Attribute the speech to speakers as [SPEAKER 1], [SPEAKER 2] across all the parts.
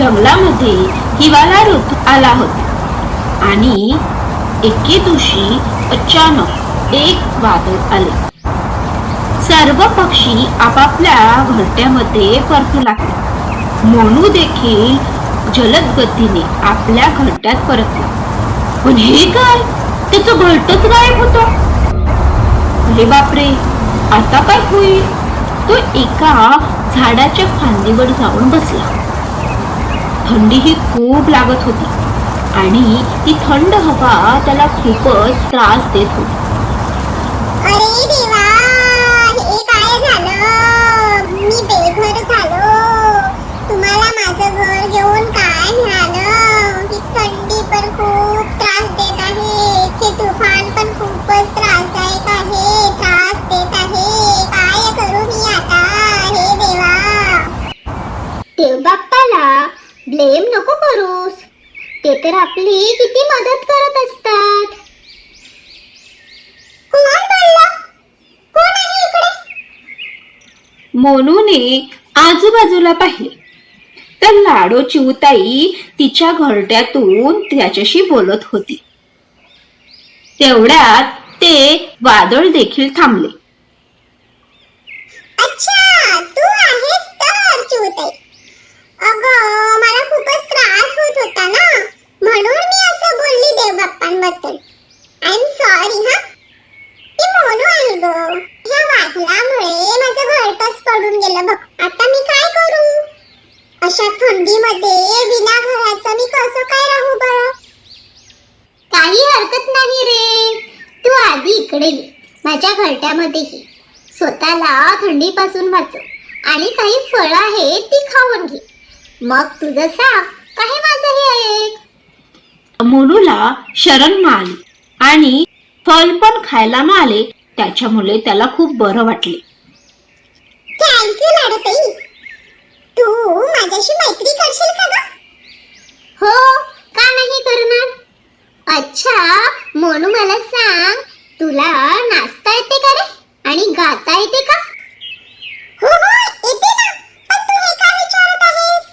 [SPEAKER 1] जंगलामध्ये हिवाळा ऋतू आला होता. आणि एके दिवशी अचानक एक वादळ आले. सर्व पक्षी आपापल्या घरट्यामध्ये परतू लागले. मोनू देखील जलद गतीने आपल्या घरट्यात परतला. पण हे काय? त्याचं घरटच गायब होत. अरे बापरे आता काय होईल? तो एका झाडाच्या फांदीवर जाऊन बसला. थंडीही खूप लागत होती. आणि ती थंड हवा त्याला खूपच त्रास देत होती.
[SPEAKER 2] अरे ब्लेम नको करूस. ते तर आपली किती मदत करत असतात.
[SPEAKER 1] मोनूने आजूबाजूला पाहिले. तर लाडो चिवताई तिच्या घरट्यातून त्याच्याशी बोलत होती. तेवढ्यात ते वादळ देखील थांबले.
[SPEAKER 2] अच्छा तू आहेस तर चिवताई अगं मला खूपच त्रास होता ना? म्हणून मी असं बोलली देवबाप्पांबद्दल. आय एम सॉरी हा? ती मोनू आहे ग. ह्या वादळामुळे माझं घरटच पडून गेलं बघ. आता मी काय करू? अशा थंडीमध्ये विना घराचं मी कसं काय राहू बरं? काही हरकत नाही रे. तू आधी इकडे ये. माझ्या घरट्यामध्ये ये. स्वतःला थंडीपासून वाचव. आणि काही फळं आहेत ती खाऊन घे. मग तुझं सांग काही माझंही ऐक
[SPEAKER 1] मोनूला शरण मिळाली आणि फल पण खायला मिळाले. त्याच्यामुळे त्याला खूप बरं वाटले.
[SPEAKER 2] तू माझ्याशी मैत्री करशील का हो का नाही करणार? अच्छा मोनू मला सांग तुला नाचता येते का रे? आणि गाता येते का? हो हो येते ना पण तू हे काय विचारत आहेस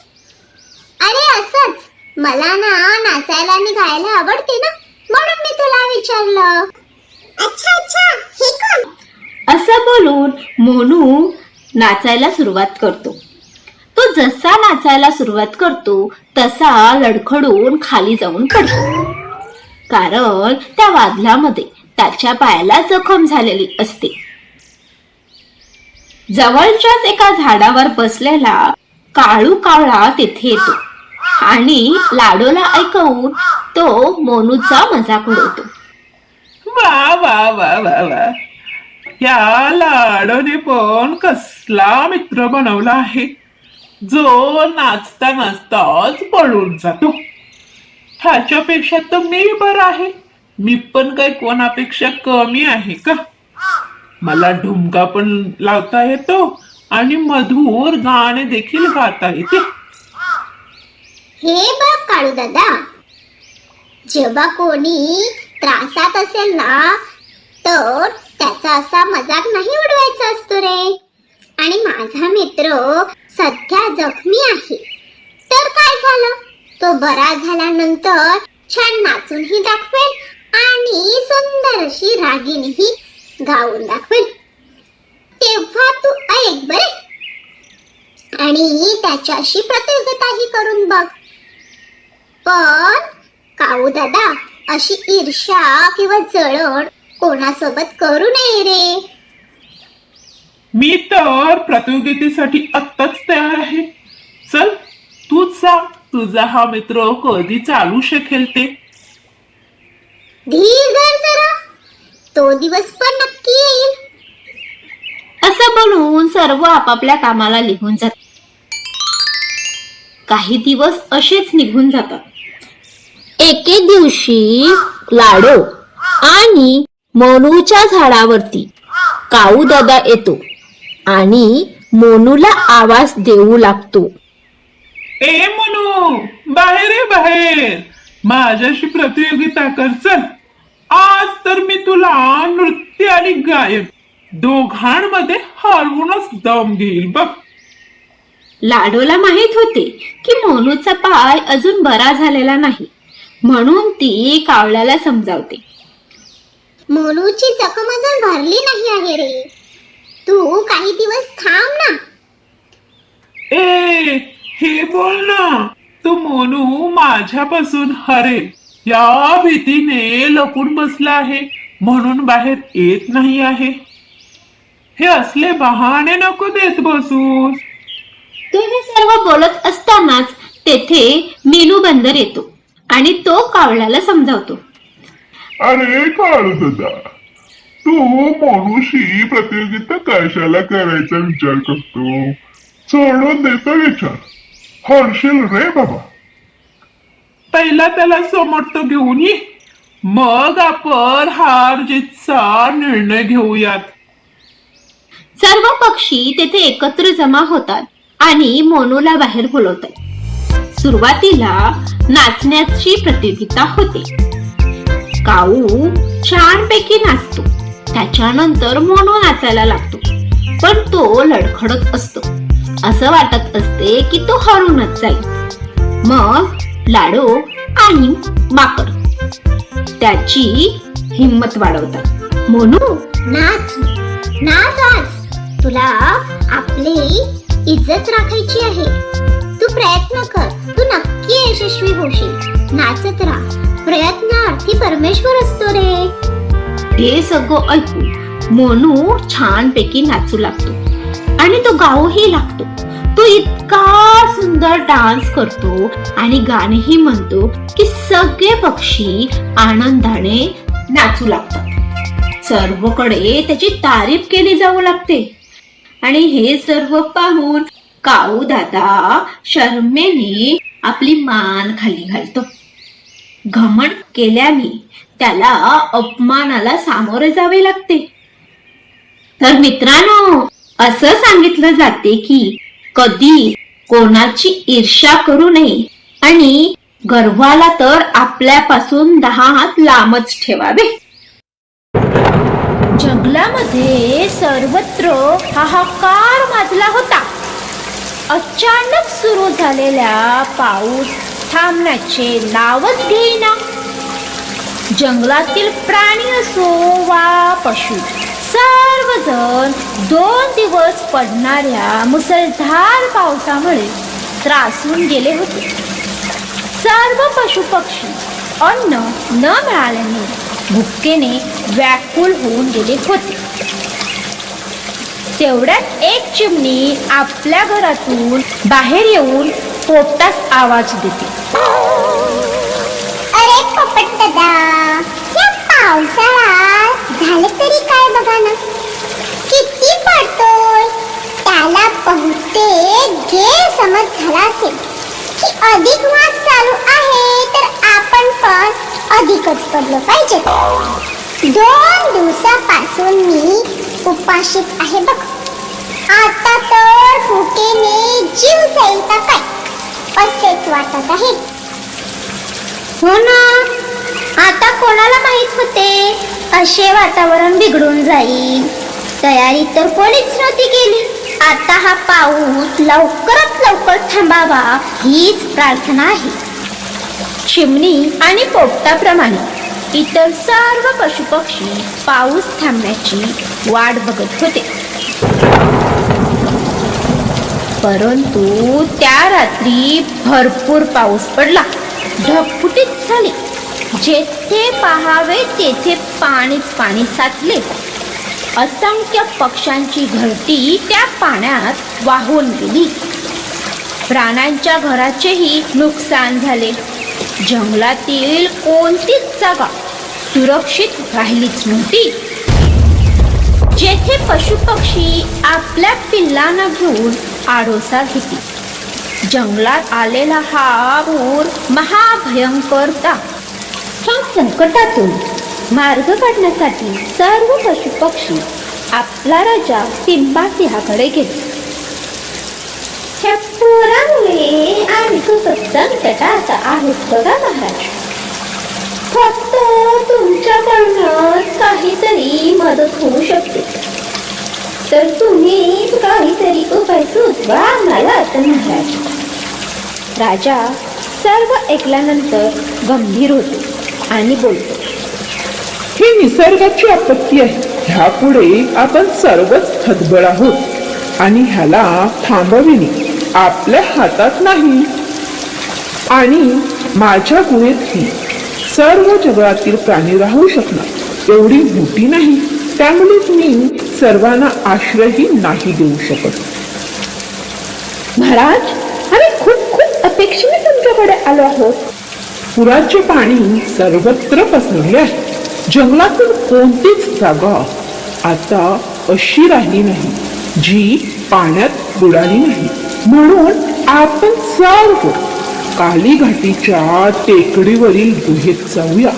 [SPEAKER 2] अरे असंच. मला ना नाचायला आणि गायला आवडते ना. म्हणून मी तुला विचारलं. अच्छा अच्छा. हे कोण?
[SPEAKER 1] असं बोलून मोनू नाचायला सुरुवात करतो. तो जसा नाचायला सुरुवात करतो तसा लडखडून खाली जाऊन पडतो. कारण त्या वादलामध्ये त्याच्या पायाला जखम झालेली असते. जवळच्याच एका झाडावर बसलेला काळू कावळा तेथे येतो. आणि लाडोला ऐकवून तो मोनूचा मजाक उडवतो.
[SPEAKER 3] वा वा वा वा वा. या लाडोने पण कसला मित्र बनवला आहे. जो नाचता नाचताच पळून जातो. ह्याच्यापेक्षा तर मी बरं आहे. मी पण काही कोणापेक्षा कमी आहे का? मला ढुमका पण लावता येतो आणि मधुर गाणे देखील गाता येते.
[SPEAKER 2] हे बघ काळू दादा. जेव्हा कोणी त्रासात असेल ना तर त्याचा असा मजाक नाही उडवायचा असतो रे. आणि माझा मित्र सध्या जखमी आहे. तर काय झालं? तो बरा झाल्यानंतर छान नाचूनही दाखवेल आणि सुंदर अशी रागिणीही गाऊन दाखवेल. तेव्हा तू ऐक बरे. आणि त्याच्याशी प्रतियोगिताही करून बघ. पण काऊ दादा अशी ईर्ष्या किंवा जळण कोणासोबत करू नये रे.
[SPEAKER 3] मी तर प्रतियोगितेसाठी आत्ताच तयार आहे. चल तूच सांग तुझा हा मित्र कधी चालू शकेल ते?
[SPEAKER 2] धीर धर जरा. तो दिवस पण नक्की येईल.
[SPEAKER 1] असं बोलून सर्व आपापल्या कामाला निघून जातात. काही दिवस असेच निघून जातात. एके दिवशी लाडो आणि मोनूच्या झाडावरती काऊ दादा येतो आणि मोनूला आवाज देऊ लागतो.
[SPEAKER 3] ए म्हणू बाहेर ये बाहेर. माझ्याशी प्रतियोगिता कर चल. आज तर मी तुला नृत्य आणि गायन दोघांमध्ये हरवूनच दम घेईल बघ.
[SPEAKER 1] लाडोला माहीत होते की मोनूचा पाय अजून बरा झालेला नाही. म्हणून ती कावळ्याला समजावते.
[SPEAKER 2] मोनूची जखम अजून भरली नाही आहे रे. तू काही दिवस थांब ना.
[SPEAKER 3] ए हे बोल ना. तू मोनू माझ्यापासून हरेल या भीतीने लपून बसला आहे. म्हणून बाहेर येत नाही आहे. हे असले बहाणे नको देत बसू
[SPEAKER 1] तो हे सर्व बोलत असतानाच तेथे मीनू बंदर येतो. आणि तो कावळ्याला समजावतो.
[SPEAKER 4] अरे काळू दादा तू मनुष्य प्रतियोगिता कशाला करायचा विचार करतो? सोडून देतो विचार. हरशील रे बाबा.
[SPEAKER 3] पहिला त्याला समोर तो घेऊन ये. मग आपण हार जीतचा निर्णय घेऊयात.
[SPEAKER 1] सर्व पक्षी तेथे एकत्र जमा होतात आणि मोनूला बाहेर बोलवतात. सुरुवातीला नाचण्याची प्रतियोगिता होते. काऊ छानपैकी नाचतो. त्याच्यानंतर मोनो नाचायला लागतो. पण तो लडखडत असतो. असं वाटत असते की तो हरूनच जाईल. मग लाडो आणि माकड त्याची हिंमत वाढवतात. मोनू
[SPEAKER 2] नाच. नाच आज. तुला आपली इज्जत राखायची आहे. तू प्रयत्न कर. तू नक्की यशस्वी होशील. नाचत राहा. प्रयत्न अर्थी परमेश्वर असतो रे.
[SPEAKER 1] हे सगळं ऐकून मोनू छानपैकी नाचू लागतो. आणि तो गाऊही लागतो. तो इतका सुंदर डान्स करतो आणि गाणेही म्हणतो की सगळे पक्षी आनंदाने नाचू लागतात. सर्वकडे त्याची तारीफ केली जाऊ लागते. आणि हे सर्व पाहून काऊ दादा शर्मेने आपली मान खाली घालतो. घमंड केल्याने त्याला अपमानाला सामोरे जावे लागते. तर मित्रांनो असं सांगितलं जाते की कधी कोणाची ईर्ष्या करू नये आणि गर्वाला तर आपल्यापासून दहा हात लांबच ठेवावे. जंगलामध्ये सर्वत्र हाहाकार माजला होता. अचानक सुरू झालेल्या पाऊस थांबण्याचे नावच घेईना. जंगलातील प्राणी असो वा पशु सर्वजण दोन दिवस पडणाऱ्या मुसळधार पावसामुळे त्रासून गेले होते. सर्व पशुपक्षी अन्न न मिळाल्याने भुक्केने व्याकुल होऊन गेले होते. तेवढ्यात एक चिमणी आपल्या घरातून बाहेर येऊन पोपटास आवाज देते.
[SPEAKER 2] अरे पोपट दादा या पावसाळा झालं तरी काय बघा ना? किती पडतोय? त्याला बहुतेक गैरसमज झाला असेल. की अधिक मास चालू आहे तर आपण पण अधिकच पडलो पाहिजे. दोन दिवसापासून मी उपाशीत आहे बघ. आता तर भुकेने जीव जाईल का काय? असेच वाटत आहे.
[SPEAKER 1] हो ना? आता कोणाला माहीत होते? असे वातावरण बिघडून जाईल. तयारी तर कोणीच नव्हती केली. आता हा पाऊस लवकरात लवकर थांबावा हीच प्रार्थना आहे. चिमणी आणि पोपटाप्रमाणे. इतर सर्व पशुपक्षी पाऊस थांबण्याची वाट बघत होते. परंतु त्या रात्री भरपूर पाऊस पडला. ढगफुटीच झाली. जेथे पाहावे तेथे पाणीच पाणी साचले. असंख्य पक्ष्यांची घरटी त्या पाण्यात वाहून गेली. प्राण्यांच्या घराचेही नुकसान झाले. जंगलातील कोणतीच जागा सुरक्षित राहिलीच नव्हती. जेथे पशुपक्षी आपल्या पिल्लांना घेऊन आडोसा घेतील. जंगलात आलेला हा पूर महाभयंकर ह्या संकटातून मार्ग काढण्यासाठी सर्व पशुपक्षी आपला राजा सिंबा सिंहाकडे गेले. पुरामुळे आम्ही संकटात आहोत बघा महाराज फक्त तुमच्याकडनं काहीतरी मदत होऊ शकते तर तुम्ही काहीतरी उपाय सुचवा मला आता महाराज राजा सर्व ऐकल्यानंतर गंभीर होतो आणि बोलतो
[SPEAKER 3] ही निसर्गाची आपत्ती आहे. ह्यापुढे आपण सर्वच थतबळ आहोत आणि ह्याला थांबविणे. आपल्या हातात नाही. आणि माझ्या गुहेतही सर्व जगातील प्राणी राहू शकणार. एवढी मोठी नाही. त्यामुळेच मी सर्वांना आश्रयही नाही देऊ शकत.
[SPEAKER 1] महाराज आम्ही खूप खूप अपेक्षेने तुमच्याकडे आलो आहोत.
[SPEAKER 3] पुराचे पाणी सर्वत्र पसरले आहे. जंगलातील कोणतीच जागा आता अशी राहिली नाही जी पाण्यात बुडाली नाही. म्हणून आपण सर्व कालीघाटीच्या टेकडीवरील गुहेत जाऊया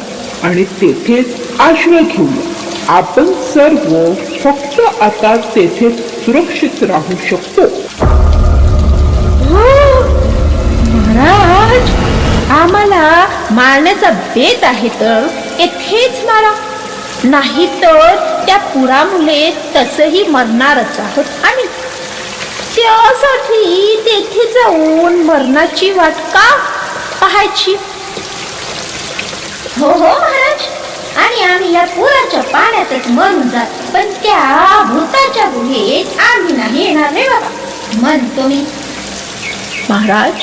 [SPEAKER 3] आणि तेथेच आश्रय घेऊया. आपण सर्व फक्त आता तेथे सुरक्षित राहू शकतो.
[SPEAKER 1] महाराज आम्हाला मारण्याचा बेत आहे तर? येथेच मारा. नाही तर त्या पुरामुळे तसही मरणारच आहोत आणि त्यासाठी तेथे जाऊन मरणाची वाट का पाहायची? हो हो महाराज. आणि आम्ही या पुराच्या पाण्यातच मरून जात पण त्या भूताच्या गुहेत आम्ही नाही येणार रे बाबा. म्हणतो मी. महाराज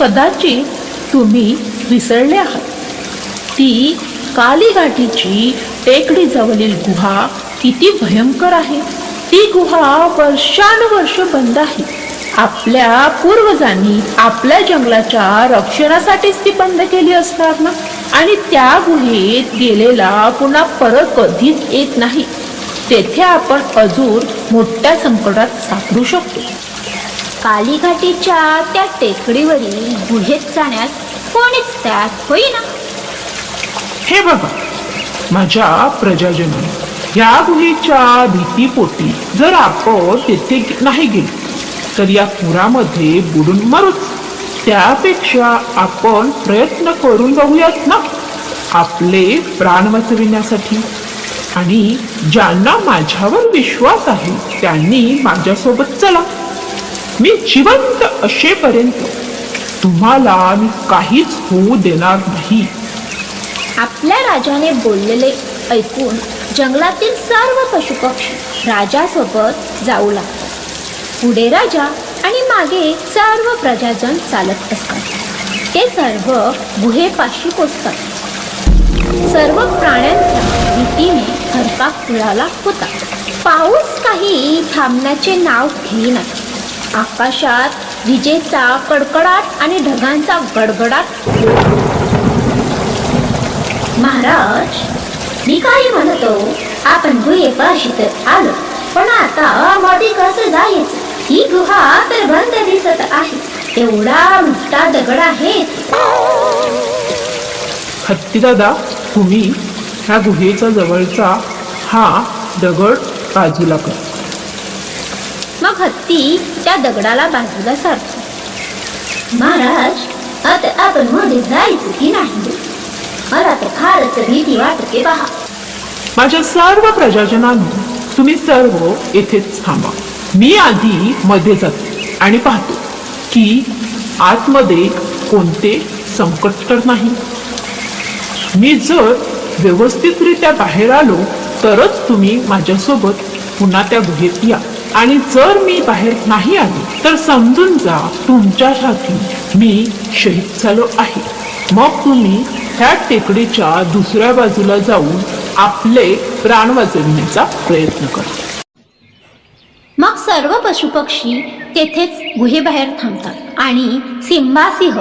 [SPEAKER 1] कदाचित तुम्ही विसरले आहात. ती कालीघाटीची टेकडी जवळील गुहा किती भयंकर आहे. ती गुहा वर्षानुवर्ष बंद आहे. आपल्या पूर्वजांनी आपल्या जंगलाच्या रक्षणासाठीच ती बंद केली असणार ना? आणि त्या गुहेत गेलेला पुन्हा परत कधीच येत नाही. तेथे आपण अजून मोठ्या संकटात सापडू शकतो. कालीघाटीच्या त्या टेकडीवरील गुहेत जाण्यास कोणीच त्यात होईना.
[SPEAKER 3] हे बघा माझ्या प्रजाजनाने या गुहेच्या भीतीपोटी जर आपण तेथे नाही गेलो तर या पुरामध्ये बुडून मरूच. त्यापेक्षा आपण प्रयत्न करून बघूयात ना. आपले प्राण वाचविण्यासाठी. आणि ज्यांना माझ्यावर विश्वास आहे त्यांनी माझ्यासोबत चला. मी जिवंत असेपर्यंत तुम्हाला मी काहीच होऊ देणार नाही.
[SPEAKER 1] आपल्या राजाने बोललेले ऐकून जंगलातील सर्व पशुपक्षी राजासोबत जाऊ लागतात. पुढे राजा आणि मागे सर्व प्रजाजन चालत असतात. ते सर्व गुहेपाशी पोचतात. सर्व प्राण्यांचा भीतीने हरपाक उडाला होता पाऊस काही थांबण्याचे नाव घेईना. आकाशात विजेचा कडकडाट आणि ढगांचा गडगडाट. महाराज मी काही म्हणतो आपण गुहेपाशी तर आलो. पण आता मध्ये कसं जायचं? ही गुहा तर बंद दिसत आहे. एवढा मोठा दगड आहे.
[SPEAKER 3] हत्ती दादा तुम्ही ह्या गुहेचा जवळचा हा दगड बाजूला कर.
[SPEAKER 1] मग हत्ती त्या दगडाला बाजूला सारतो. महाराज आता आपण मध्ये जायचं की नाही? मला तर फारच भीती वाटते पहा
[SPEAKER 3] माझ्या सर्व प्रजाजनांनो तुम्ही सर्व येथेच थांबा. मी आधी मध्ये जाते आणि पाहतो की आतमध्ये कोणते संकट तर नाही. मी जर व्यवस्थितरित्या बाहेर आलो तरच तुम्ही माझ्यासोबत पुन्हा त्या गुहेत या. आणि जर मी बाहेर नाही आलो तर समजून जा तुमच्यासाठी मी शहीद झालो आहे. मग तुम्ही ह्या टेकडीच्या दुसऱ्या बाजूला जाऊन आपले प्राण वाचविण्याचा प्रयत्न करतो.
[SPEAKER 1] मग सर्व पशुपक्षी तेथेच गुहेबाहेर थांबतात आणि सिंहासिंह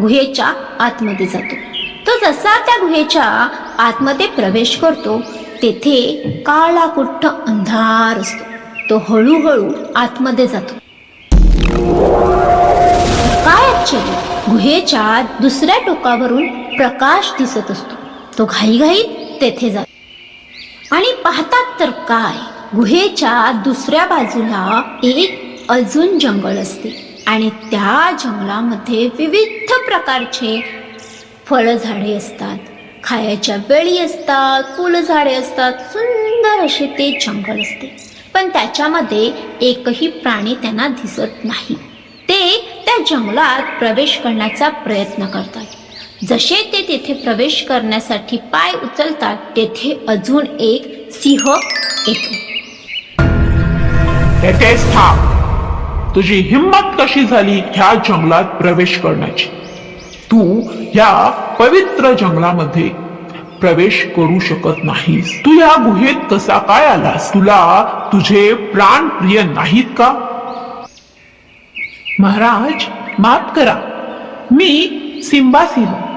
[SPEAKER 1] गुहेच्या आतमध्ये जातो. तो जसा त्या गुहेच्या आतमध्ये प्रवेश करतो तेथे काळा अंधार असतो. तो हळूहळू आतमध्ये जातो. काय आश्चर्य! गुहेच्या दुसऱ्या टोकावरून प्रकाश दिसत असतो. तो घाईघाईत तेथे जातो. आणि पाहतात तर काय? गुहेच्या दुसऱ्या बाजूला एक अजून जंगल असते. आणि त्या जंगलामध्ये विविध प्रकारचे फळझाडे असतात. खायच्या वेळी असतात फुलझाडे असतात. सुंदर असे ते जंगल असते. पण त्याच्यामध्ये एकही प्राणी त्यांना दिसत नाही. ते त्या जंगलात प्रवेश करण्याचा प्रयत्न करतात. जसे ते तेथे प्रवेश करण्यासाठी पाय उचलतात तेथे अजून एक सिंह येतो.
[SPEAKER 3] तेथेच थांब. तुझी हिंमत कशी झाली ह्या जंगलात प्रवेश करण्याची? तू या पवित्र जंगलामध्ये प्रवेश करू शकत नाहीस. तू या गुहेत कसा काय आलास? तुला तुझे प्राण प्रिय नाहीत का? महाराज माफ करा. मी सिंबा सिंह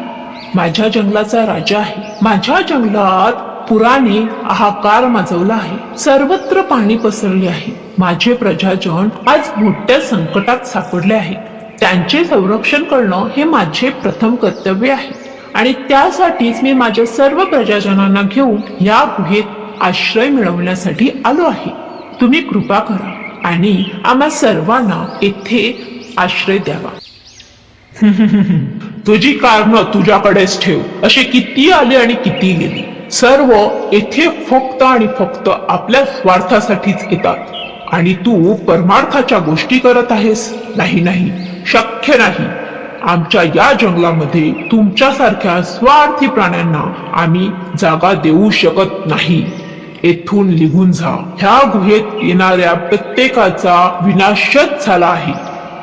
[SPEAKER 3] माझ्या जंगलाचा राजा आहे. माझ्या जंगलात पुराने हाकार माजवला आहे. सर्वत्र पाणी पसरले आहे. माझे प्रजाजन आज मोठ्या संकटात सापडले आहेत त्यांचे संरक्षण करणं हे माझे प्रथम कर्तव्य आहे. आणि त्यासाठीच मी माझ्या सर्व प्रजाजनांना घेऊन या गुहेत आश्रय मिळवण्यासाठी आलो आहे. तुम्ही कृपा करा आणि आम्हा सर्वांना येथे आश्रय द्यावा. तुझी कारणं तुझ्याकडेच ठेव. असे किती आले आणि किती गेली. सर्व येथे फक्त आणि फक्त आपल्या स्वार्थासाठीच येतात आणि तू परमार्थाच्या गोष्टी करत आहेस? नाही नाही. शक्य नाही. आमच्या या जंगलामध्ये तुमच्यासारख्या स्वार्थी प्राण्यांना आम्ही जागा देऊ शकत नाही. येथून निघून जा. ह्या गुहेत येणाऱ्या प्रत्येकाचा विनाशच झाला आहे.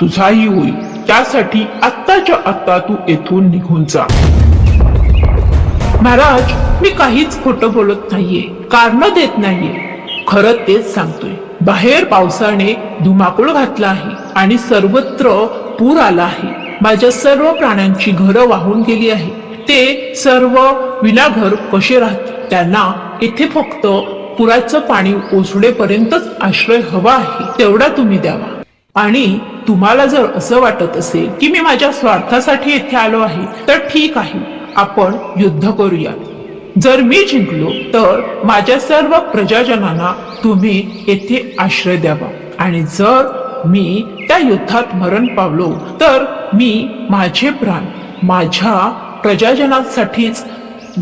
[SPEAKER 3] तुझाही होईल. त्यासाठी आत्ताच्या आत्ता तू येथून निघून जा. महाराज मी काहीच खोटं बोलत नाहीये कारण देत नाहीये. खरं तेच सांगतोय. बाहेर पावसाने धुमाकूळ घातला आहे आणि सर्वत्र पूर आला आहे. माझ्या सर्व प्राण्यांची घरं वाहून गेली आहे ते सर्व विनाघर कसे राहत त्यांना येथे फक्त पुराचं पाणी ओसडेपर्यंतच आश्रय हवा आहे. तेवढा तुम्ही द्यावा. आणि तुम्हाला जर असं वाटत असेल की मी माझ्या स्वार्थासाठी येथे आलो आहे तर ठीक आहे. आपण युद्ध करूया. जर मी जिंकलो तर माझ्या सर्व प्रजाजनांना तुम्ही येथे आश्रय द्यावा. आणि जर मी त्या युद्धात मरण पावलो तर मी माझे प्राण माझ्या प्रजाजनासाठीच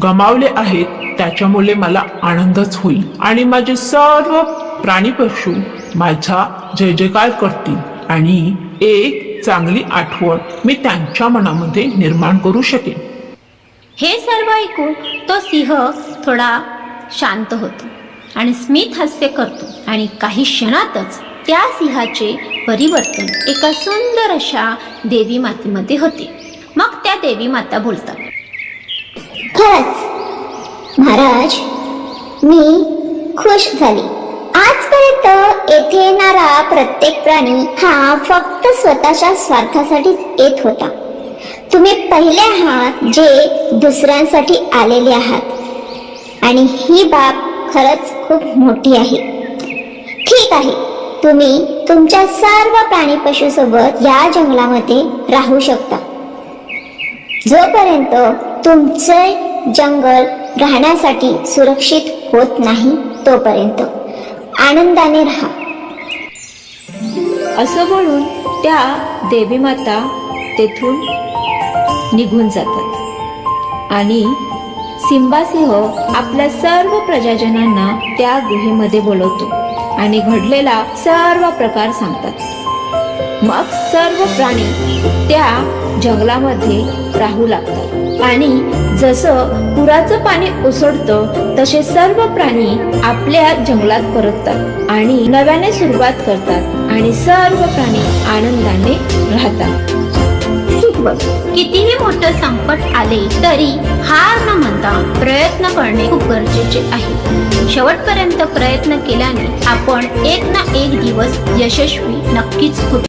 [SPEAKER 3] गमावले आहेत. त्याच्यामुळे मला आनंदच होईल. आणि माझे सर्व प्राणी पशु माझा जय जयकार करतील आणि एक चांगली आठवण मी त्यांच्या मनामध्ये निर्माण करू शकेन.
[SPEAKER 1] हे सर्व ऐकून तो सिंह थोडा शांत होतो आणि स्मित हास्य करतो आणि काही क्षणातच त्या सिंहाचे परिवर्तन एका सुंदर अशा देवी मातेमध्ये होते. मग त्या देवी माता बोलतात.
[SPEAKER 2] खरंच महाराज मी खुश झाली. आजपर्यंत येथे येणारा प्रत्येक प्राणी हा फक्त स्वतःच्या स्वार्थासाठीच येत होता. तुम्ही पहिले आहात जे दुसऱ्यांसाठी आलेले आहात. आणि ही बाब खरंच खूप मोठी आहे. ठीक आहे तुम्ही तुमच्या सर्व प्राणी पशुसोबत या जंगलामध्ये राहू शकता. जोपर्यंत तुमचे जंगल राहण्यासाठी सुरक्षित होत नाही तोपर्यंत. आनंदाने राहा.
[SPEAKER 1] असं बोलून त्या देवी माता तेथून निघून जातात. आणि सिंबासिंह आपल्या सर्व प्रजाजनांना त्या गुहेमध्ये बोलवतो आणि घडलेला सर्व प्रकार सांगतात. मग सर्व प्राणी त्या जंगलामध्ये राहू लागतात. आणि जसं पुराचं पाणी ओसडतं तसे सर्व प्राणी आपल्या जंगलात परततात आणि नव्याने सुरुवात करतात आणि सर्व प्राणी आनंदाने राहतात. कितीही मोठं संकट आले तरी हार न म्हणता प्रयत्न करणे खूप गरजेचे आहे. शेवटपर्यंत प्रयत्न केल्याने आपण एक ना एक दिवस यशस्वी नक्कीच होतो.